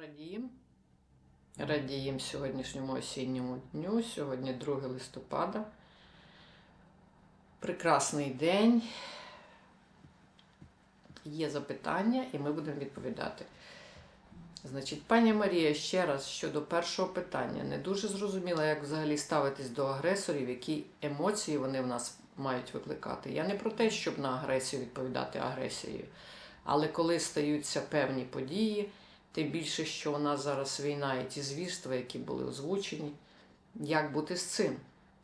радіємо. Радіємо сьогоднішньому осінньому дню. Сьогодні 2 листопада. Прекрасний день. Є запитання, і ми будемо відповідати. Значить, пані Марія, ще раз щодо першого питання. Не дуже зрозуміла, як взагалі ставитись до агресорів, які емоції вони в нас мають викликати. Я не про те, щоб на агресію відповідати агресією. Але коли стаються певні події, тим більше, що у нас зараз війна і ті звірства, які були озвучені, як бути з цим?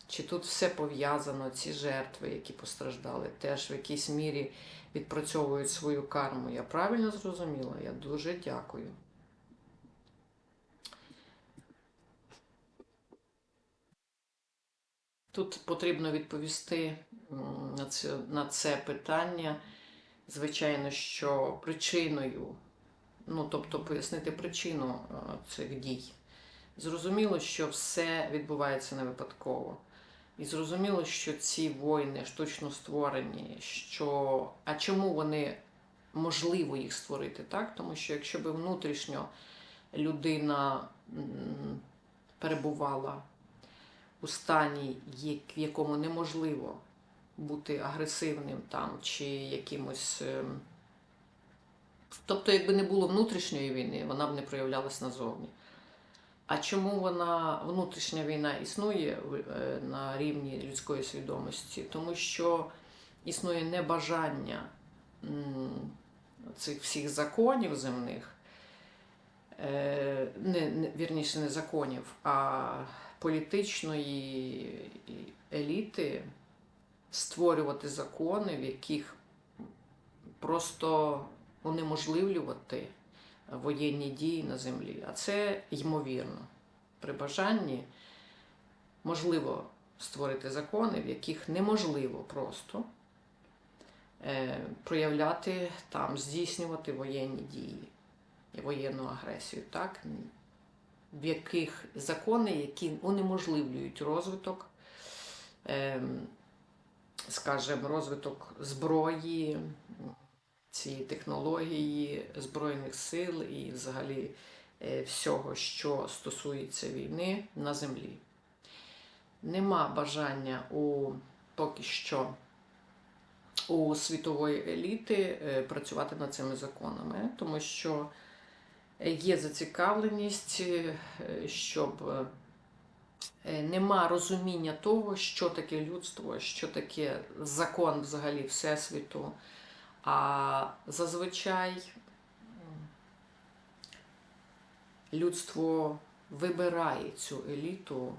Чи тут все пов'язано, ці жертви, які постраждали, теж в якійсь мірі відпрацьовують свою карму? Я правильно зрозуміла? Я дуже дякую. Тут потрібно відповісти на це, на це питання. Звичайно, що причиною, ну тобто пояснити причину е, цих дій. Зрозуміло, що все відбувається не випадково. І зрозуміло, що ці воїни штучно створені, що а чому вони можливо їх створити, так? Тому що якщо би внутрішньо людина перебувала у стані, в якому неможливо бути агресивним там чи якимось. Тобто, якби не було внутрішньої війни, вона б не проявлялась назовні. А чому вона внутрішня війна існує е, на рівні людської свідомості? Тому що існує небажання цих всіх законів земних, е, не, не, вірніше, не законів, а політичної еліти створювати закони, в яких просто унеможливлювати воєнні дії на землі. А це ймовірно. При бажанні можливо створити закони, в яких неможливо просто е, проявляти там, здійснювати воєнні дії і воєнну агресію, так? в яких закони, які унеможливлюють розвиток, ем, скажімо, розвиток зброї, цієї технології Збройних сил і взагалі е, всього, що стосується війни на землі. Нема бажання у поки що у світової еліти е, працювати над цими законами, тому що є зацікавленість, е, щоб нема розуміння того, що таке людство, що таке закон взагалі Всесвіту. А зазвичай людство вибирає цю еліту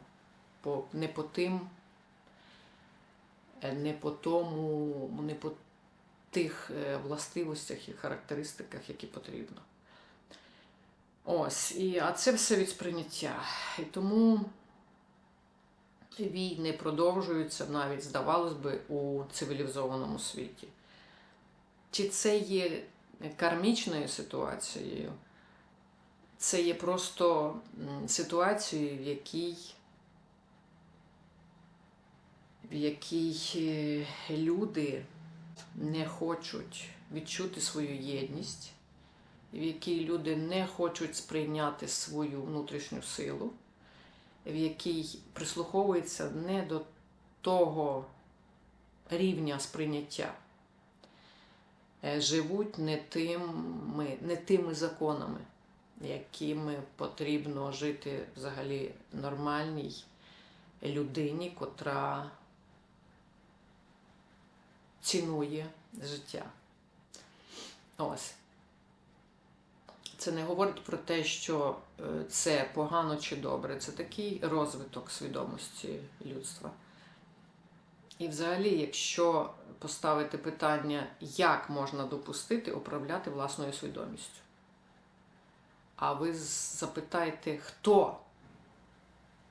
по, не по тим, е, не по тому, не по тих е, властивостях і характеристиках, які потрібно. Ось, і, а це все від сприйняття. І тому війни продовжуються навіть, здавалось би, у цивілізованому світі. Чи це є кармічною ситуацією? Це є просто ситуацією, в якій, в якій е, люди не хочуть відчути свою єдність, в якій люди не хочуть сприйняти свою внутрішню силу, в якій прислуховуються не до того рівня сприйняття живуть не тими, не тими законами, якими потрібно жити взагалі нормальній людині, котра цінує життя. Ось. Це не говорить про те, що е, це погано чи добре. Це такий розвиток свідомості людства. І взагалі, якщо поставити питання, як можна допустити управляти власною свідомістю, а ви запитаєте, хто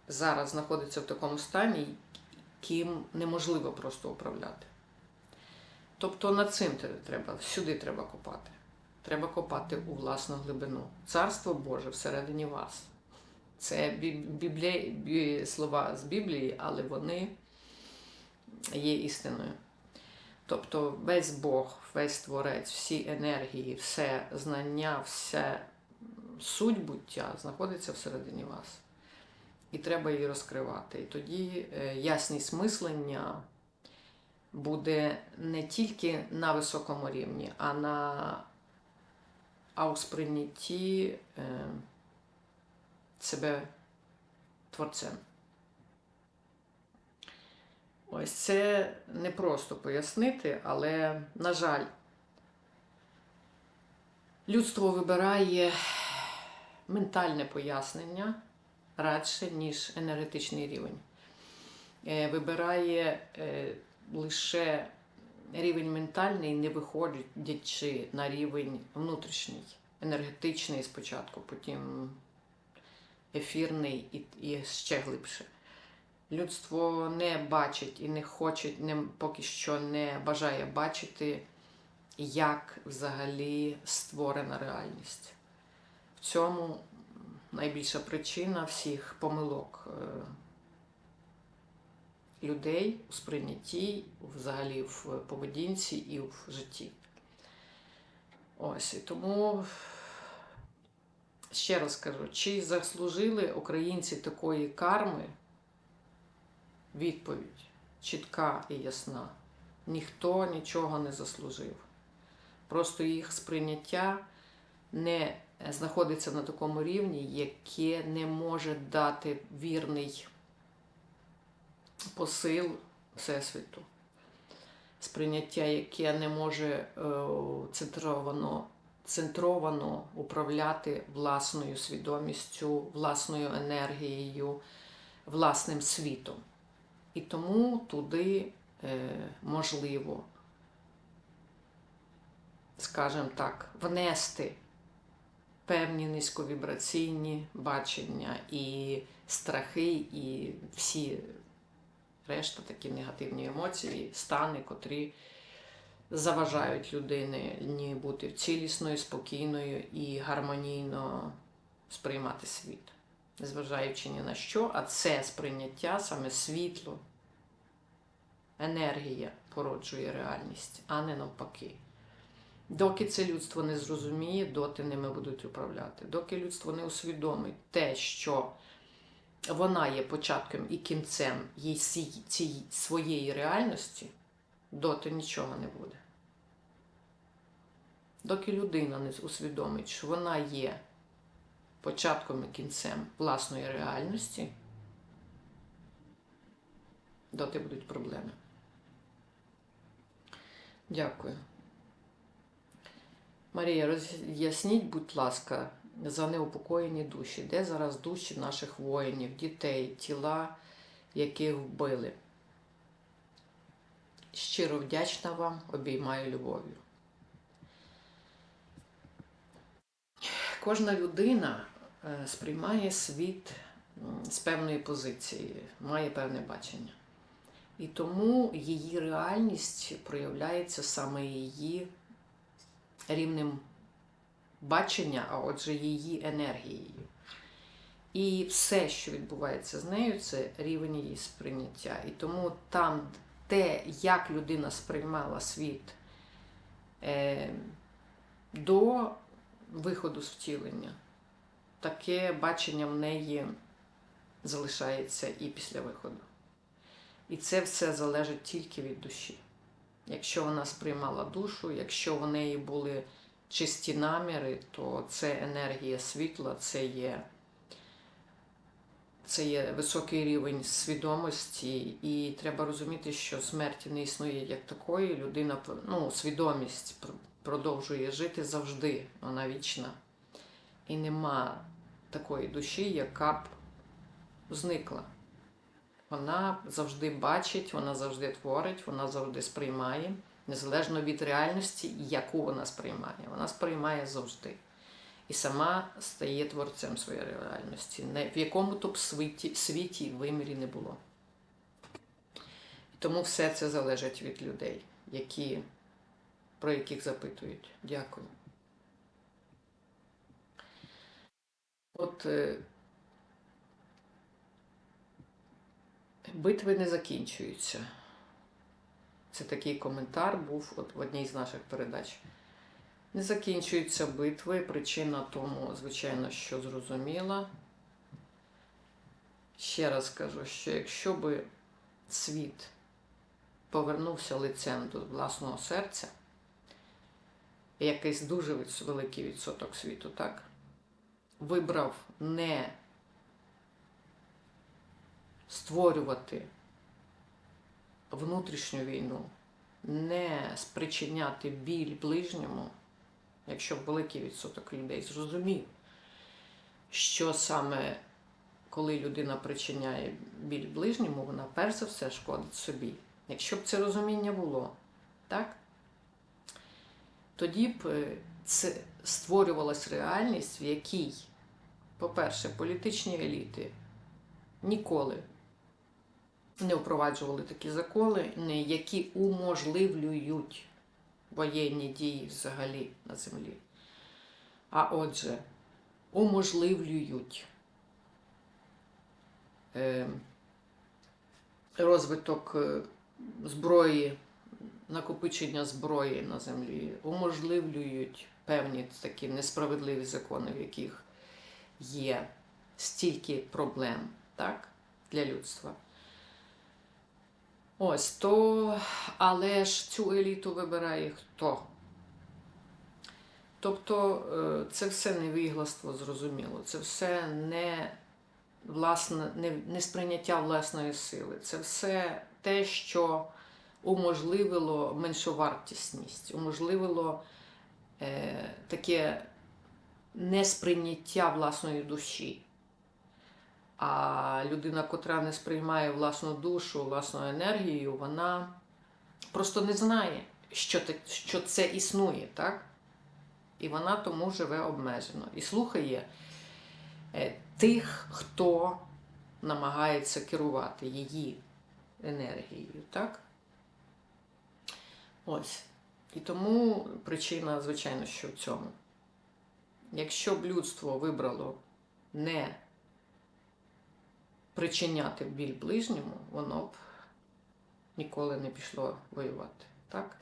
зараз знаходиться в такому стані, ким неможливо просто управляти. Тобто над цим треба, сюди треба копати. Треба копати у власну глибину. Царство Боже всередині вас. Це біблі... слова з Біблії, але вони є істиною. Тобто весь Бог, весь Творець, всі енергії, все знання, все, суть буття знаходиться всередині вас. І треба її розкривати. І тоді е, ясність мислення буде не тільки на високому рівні, а на а у сприйнятті е, себе творцем. Ось це не просто пояснити, але, на жаль, людство вибирає ментальне пояснення радше, ніж енергетичний рівень. Е, Вибирає е, лише рівень ментальний, не виходячи на рівень внутрішній, енергетичний спочатку, потім ефірний і ще глибше. Людство не бачить і не хоче, не, поки що не бажає бачити, як взагалі створена реальність. В цьому найбільша причина всіх помилок е, людей у сприйнятті, взагалі в поведінці і в житті. Ось і тому ще раз кажу, чи заслужили українці такої карми? Відповідь чітка і ясна. Ніхто нічого не заслужив. Просто їх сприйняття не знаходиться на такому рівні, яке не може дати вірний посил Всесвіту. Сприйняття, яке не може е, центровано, центровано управляти власною свідомістю, власною енергією, власним світом. І тому туди е, можливо, скажімо так, внести певні низьковібраційні бачення і страхи, і всі решта такі негативні емоції, стани, котрі заважають людині бути цілісною, спокійною і гармонійно сприймати світ. Незважаючи ні на що, а це сприйняття саме світло, енергія породжує реальність, а не навпаки. Доки це людство не зрозуміє, доти ними будуть управляти. Доки людство не усвідомить те, що вона є початком і кінцем цієї своєї реальності, доти нічого не буде. Доки людина не усвідомить, що вона є початком і кінцем власної реальності, доти будуть проблеми. Дякую. Марія, роз'ясніть, будь ласка, за неупокоєні душі, де зараз душі наших воїнів, дітей, тіла, яких вбили. Щиро вдячна вам, обіймаю любов'ю. Кожна людина е, сприймає світ з певної позиції, має певне бачення. І тому її реальність проявляється саме її рівнем бачення, а отже, її енергією. І все, що відбувається з нею, це рівень її сприйняття. І тому там те, як людина сприймала світ е, до виходу з втілення, таке бачення в неї залишається і після виходу. І це все залежить тільки від душі. Якщо вона сприймала душу, якщо в неї були чисті наміри, то це енергія світла, це є, це є високий рівень свідомості, і треба розуміти, що смерті не існує як такої. Людина, ну, свідомість продовжує жити завжди, вона вічна. І нема такої душі, яка б зникла. Вона завжди бачить, вона завжди творить, вона завжди сприймає, незалежно від реальності, яку вона сприймає. Вона сприймає завжди. І сама стає творцем своєї реальності, в якому то б світі, світі вимірі не було. Тому все це залежить від людей, які, про яких запитують. Дякую. От битви не закінчуються. Це такий коментар був от в одній з наших передач. Не закінчуються битви. Причина тому, звичайно, що зрозуміла. Ще раз кажу, що якщо би світ повернувся лицем до власного серця, якийсь дуже великий відсоток світу, так? Вибрав не створювати внутрішню війну, не спричиняти біль ближньому, якщо великий відсоток людей зрозумів, що саме коли людина причиняє біль ближньому, вона перш за все шкодить собі. Якщо б це розуміння було, так? Тоді б е, це створювалась реальність, в якій, по-перше, політичні еліти ніколи не впроваджували такі закони, які уможливлюють воєнні дії взагалі на землі. А отже, уможливлюють е, розвиток е, зброї, накопичення зброї на землі, уможливлюють певні такі несправедливі закони, в яких є стільки проблем так, для людства. Ось то, але ж цю еліту вибирає хто? Тобто е, це все невігластво, зрозуміло, це все не, власне, не, не сприйняття власної сили, це все те, що уможливило меншовартісність, уможливило е, таке несприйняття власної душі. А людина, котра не сприймає власну душу, власну енергію, вона просто не знає, що, що це існує, так? І вона тому живе обмежено. І слухає е, тих, хто намагається керувати її енергією, так? Ось. І тому причина, звичайно, що в цьому. Якщо б людство вибрало не причиняти біль ближньому, воно б ніколи не пішло воювати. Так?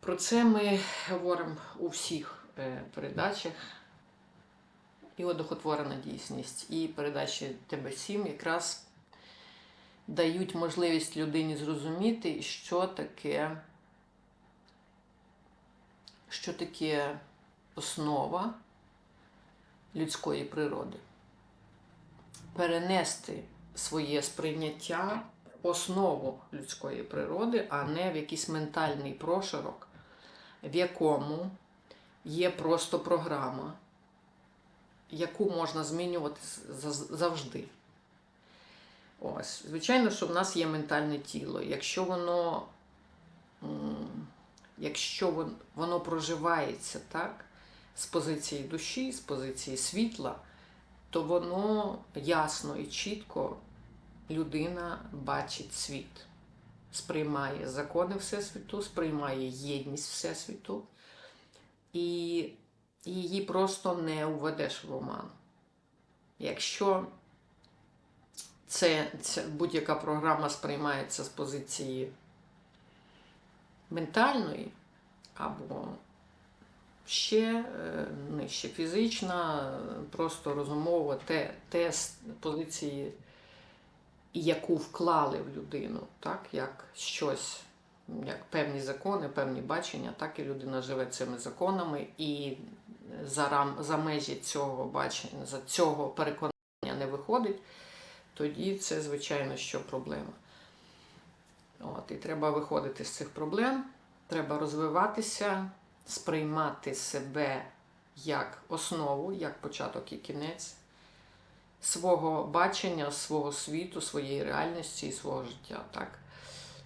Про це ми говоримо у всіх е, передачах. І одухотворена дійсність, і передачі ТБ7 якраз дають можливість людині зрозуміти, що таке, що таке основа людської природи перенести своє сприйняття в основу людської природи, а не в якийсь ментальний прошарок, в якому є просто програма, яку можна змінювати завжди. Ось, звичайно, що в нас є ментальне тіло. Якщо воно, якщо воно проживається так, з позиції душі, з позиції світла, то воно ясно і чітко людина бачить світ, сприймає закони Всесвіту, сприймає єдність Всесвіту, і її просто не уведеш в оману. Якщо це, це будь-яка програма сприймається з позиції ментальної або ще е, нижче фізична, просто розумова, те, те позиції, яку вклали в людину, так, як щось, як певні закони, певні бачення, так і людина живе цими законами, і за, рам, за межі цього бачення, за цього переконання не виходить, тоді це, звичайно, що проблема. От, і треба виходити з цих проблем, треба розвиватися сприймати себе як основу, як початок і кінець свого бачення, свого світу, своєї реальності і свого життя. Так?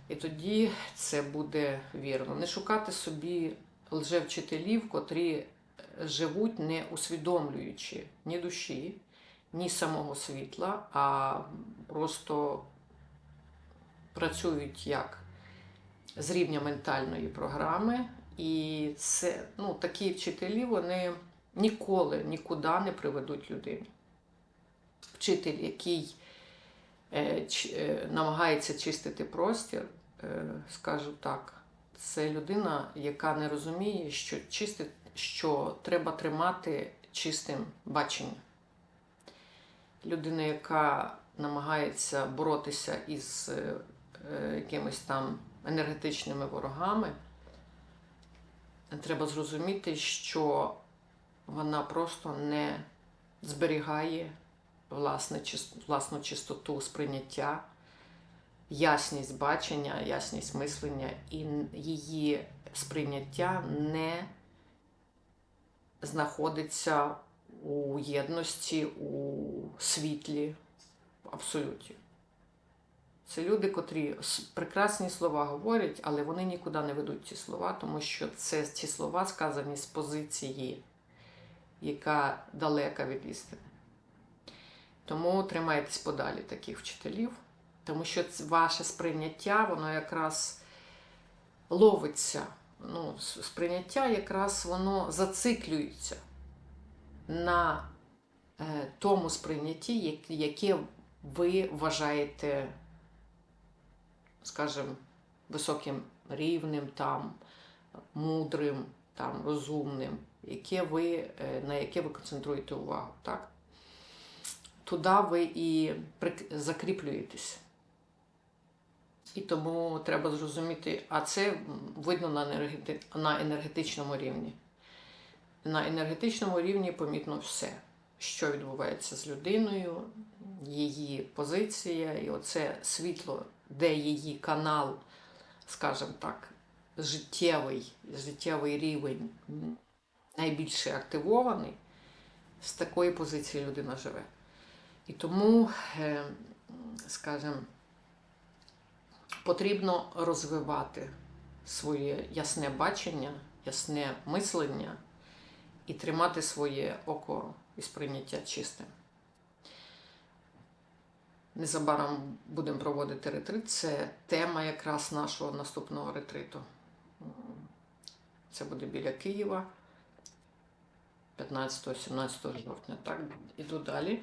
І тоді це буде вірно. Не шукати собі лжевчителів, котрі живуть, не усвідомлюючи ні душі, ні самого світла, а просто працюють як з рівня ментальної програми, і це, ну, такі вчителі вони ніколи нікуди не приведуть людину. Вчитель, який е, е, намагається чистити простір, е, скажу так, це людина, яка не розуміє, що чисти, що треба тримати чистим бачення. Людина, яка намагається боротися із е, е, якимись там енергетичними ворогами, треба зрозуміти, що вона просто не зберігає власне, власну чистоту сприйняття, ясність бачення, ясність мислення, і її сприйняття не знаходиться у єдності, у світлі, в абсолюті. Це люди, котрі прекрасні слова говорять, але вони нікуди не ведуть ці слова, тому що це ці слова сказані з позиції, яка далека від істини. Тому тримайтесь подалі таких вчителів, тому що ваше сприйняття, воно якраз ловиться. Ну, сприйняття якраз воно зациклюється на е, тому сприйнятті, яке ви вважаєте, скажімо, високим рівнем, там, мудрим, там, розумним, яке ви, е, на яке ви концентруєте увагу. Так? Туди ви і закріплюєтесь. І тому треба зрозуміти, а це видно на енергетичному рівні. На енергетичному рівні помітно все, що відбувається з людиною, її позиція, і оце світло, де її канал, скажімо так, життєвий, життєвий рівень найбільше активований, з такої позиції людина живе. І тому, е, скажімо, потрібно розвивати своє ясне бачення, ясне мислення і тримати своє око і сприйняття чистим. Незабаром будемо проводити ретрит. Це тема якраз нашого наступного ретриту. Це буде біля Києва 15-17 жовтня. Так, іду далі.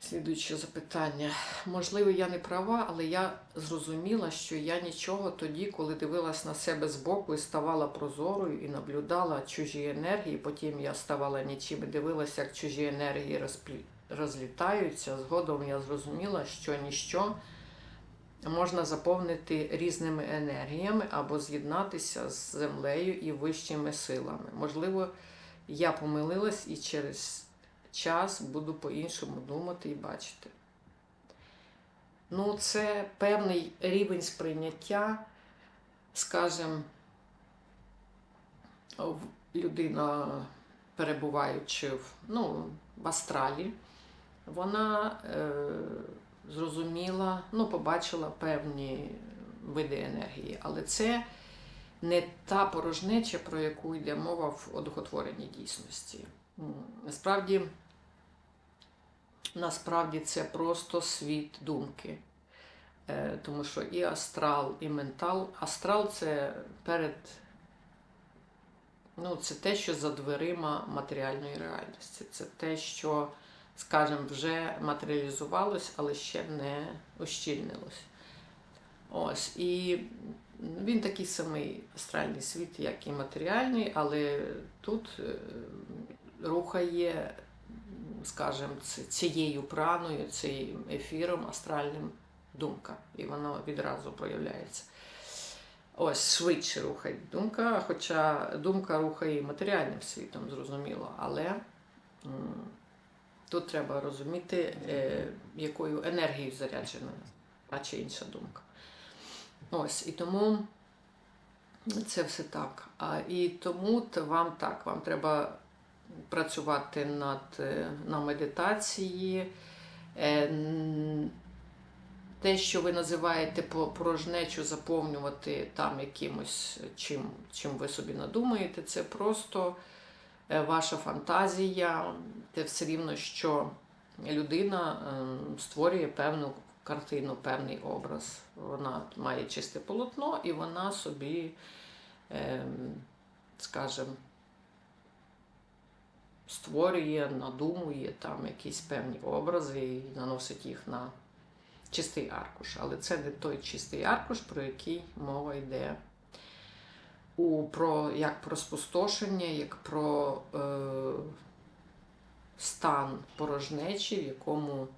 Слідуюче запитання. Можливо, я не права, але я зрозуміла, що я нічого тоді, коли дивилась на себе збоку і ставала прозорою і наблюдала чужі енергії. Потім я ставала нічим і дивилася, як чужі енергії розплі... розлітаються. Згодом я зрозуміла, що ніщо можна заповнити різними енергіями або з'єднатися з землею і вищими силами. Можливо, я помилилась і через час буду по-іншому думати і бачити. Ну, це певний рівень сприйняття, скажімо, людина, перебуваючи в, ну, в астралі, вона е, зрозуміла, ну, побачила певні види енергії, але це не та порожнеча, про яку йде мова в одухотвореній дійсності. Насправді, насправді це просто світ думки. Е, Тому що і астрал, і ментал. Астрал це перед. Ну, це те, що за дверима матеріальної реальності. Це те, що, скажімо, вже матеріалізувалось, але ще не ущільнилось. Ось. І він такий самий астральний світ, як і матеріальний, але тут е, рухає, скажімо, цією праною, цим ефіром астральним думка. І воно відразу проявляється. Ось швидше рухає думка, хоча думка рухає і матеріальним світом, зрозуміло. Але тут треба розуміти, е, якою енергією заряджена та чи інша думка. Ось, і тому це все так. А, і тому вам так, вам треба працювати над, е, на медитації. Е, Те, що ви називаєте порожнечу, заповнювати там якимось, чим, чим ви собі надумаєте, це просто ваша фантазія. Це все рівно, що людина ем, створює певну картину, певний образ. Вона має чисте полотно і вона собі, ем, скажімо, створює, надумує там якісь певні образи і наносить їх на чистий аркуш. Але це не той чистий аркуш, про який мова йде у, про, як про спустошення, як про е, стан порожнечі, в якому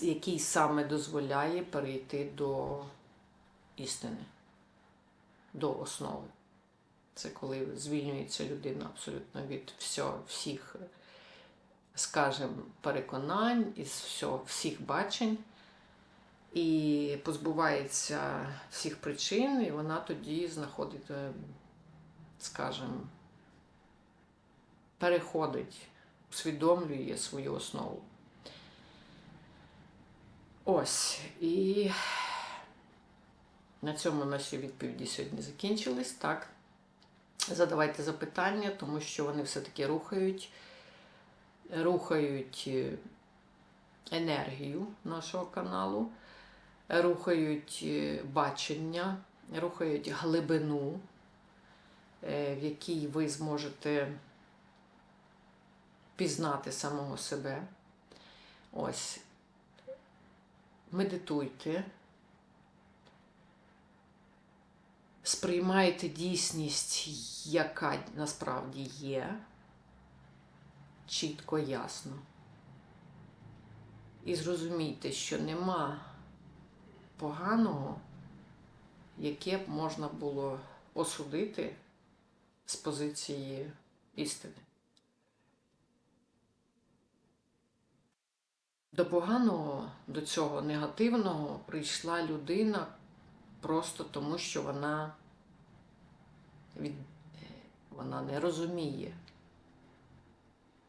який саме дозволяє перейти до істини, до основи. Це коли звільнюється людина абсолютно від всього, всіх, скажімо, переконань, із всього, всіх бачень і позбувається всіх причин, і вона тоді знаходить, е, скажімо, переходить, усвідомлює свою основу. Ось. І на цьому наші відповіді сьогодні закінчились. Так. Задавайте запитання, тому що вони все-таки рухають, рухають е, енергію нашого каналу, рухають е, бачення, рухають глибину, е, в якій ви зможете пізнати самого себе. Ось. Медитуйте. Сприймайте дійсність, яка насправді є, чітко, ясно. І зрозумійте, що нема поганого, яке б можна було осудити з позиції істини. До поганого, до цього негативного прийшла людина просто тому, що вона, від... вона не розуміє,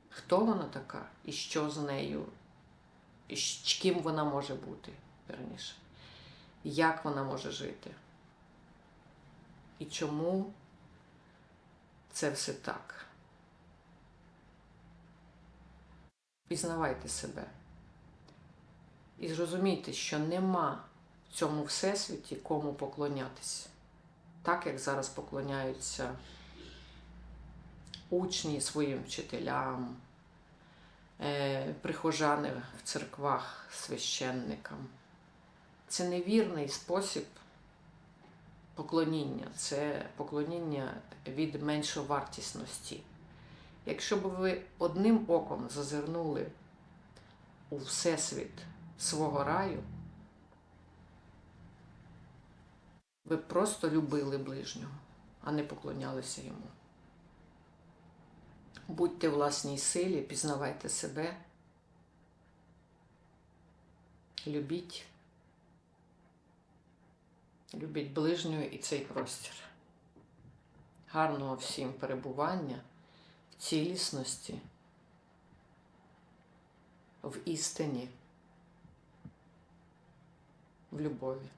хто вона така і що з нею, і з ким вона може бути, верніше, як вона може жити. І чому це все так. Пізнавайте себе. І зрозумійте, що нема в цьому всесвіті кому поклонятися. Так як зараз поклоняються учні своїм вчителям, е, прихожани в церквах священникам. Це невірний спосіб поклоніння, це поклоніння від меншовартісності. Якщо б ви одним оком зазирнули у всесвіт свого раю, ви просто любили ближнього, а не поклонялися йому. Будьте власній силі, пізнавайте себе, любіть, любіть ближнього і цей простір. Гарного всім перебування в цілісності, в істині, в любові.